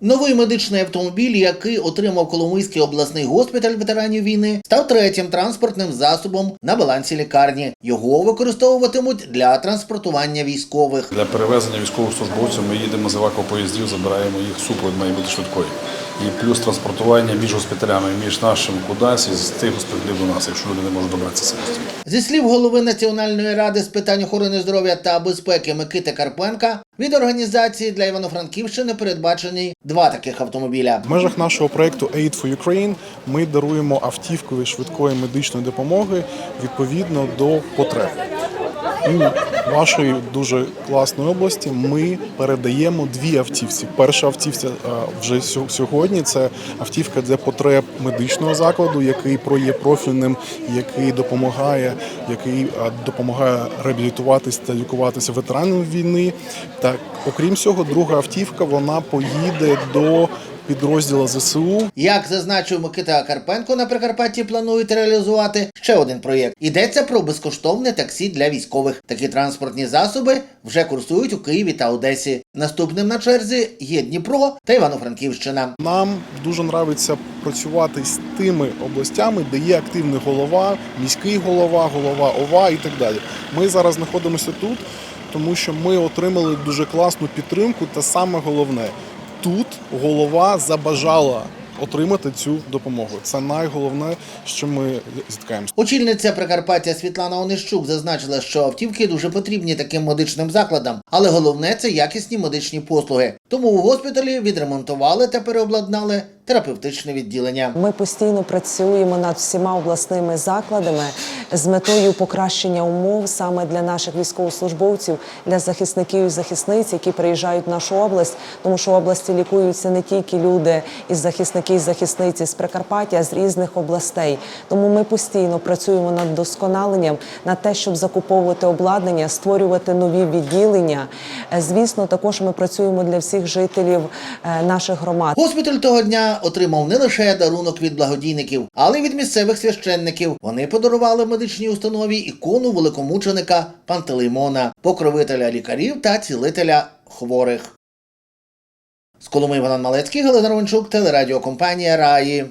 Новий медичний автомобіль, який отримав Коломийський обласний госпіталь ветеранів війни, став третім транспортним засобом на балансі лікарні. Його використовуватимуть для транспортування військових. Для перевезення військовослужбовців ми їдемо з евакопоїздів, забираємо їх супровід має бути швидкою. І плюс транспортування між госпіталями, між нашим кудись і з тих госпіталів до нас, якщо люди не можуть добратися самостійно. Зі слів голови Національної ради з питань охорони здоров'я та безпеки Микити Карпенка, від організації для Івано-Франківщини передбачені два таких автомобіля. В межах нашого проекту Aid for Ukraine ми даруємо автівкові швидкої медичної допомоги відповідно до потреб. Вашої дуже класної області ми передаємо дві автівці. Перша автівця е, вже сьогодні це автівка для потреб медичного закладу, який є профільним, який допомагає, який е, допомагає реабілітуватися та лікуватися ветеранам війни. Та окрім цього, друга автівка вона поїде до підрозділу ЗСУ Як зазначив Микита Карпенко, на Прикарпатті планують реалізувати ще один проєкт. Йдеться про безкоштовне таксі для військових. Такі транспортні засоби вже курсують у Києві та Одесі. Наступним на черзі є Дніпро та Івано-Франківщина. Нам дуже нравиться працювати з тими областями, де є активний голова, міський голова, голова ОВА і так далі. Ми зараз знаходимося тут, тому що ми отримали дуже класну підтримку, та саме головне, тут голова забажала отримати цю допомогу. Це найголовне, що ми зіткаємося. Очільниця Прикарпаття Світлана Онищук зазначила, що автівки дуже потрібні таким медичним закладам, але головне це якісні медичні послуги. Тому у госпіталі відремонтували та переобладнали терапевтичне відділення. Ми постійно працюємо над всіма обласними закладами з метою покращення умов саме для наших військовослужбовців, для захисників і захисниць, які приїжджають в нашу область, тому що в області лікуються не тільки люди із захисники і захисниці з Прикарпаття, а з різних областей. Тому ми постійно працюємо над досконаленням, над те, щоб закуповувати обладнання, створювати нові відділення. Е, Звісно, також ми працюємо для всіх жителів е, наших громад. Госпіталь того дня отримав не лише дарунок від благодійників, але й від місцевих священників. Вони подарували в медичній установі ікону великомученика Пантелеймона, покровителя лікарів та цілителя хворих. З Коломи Іван Малецький, Галина Романчук, телерадіокомпанія Раї.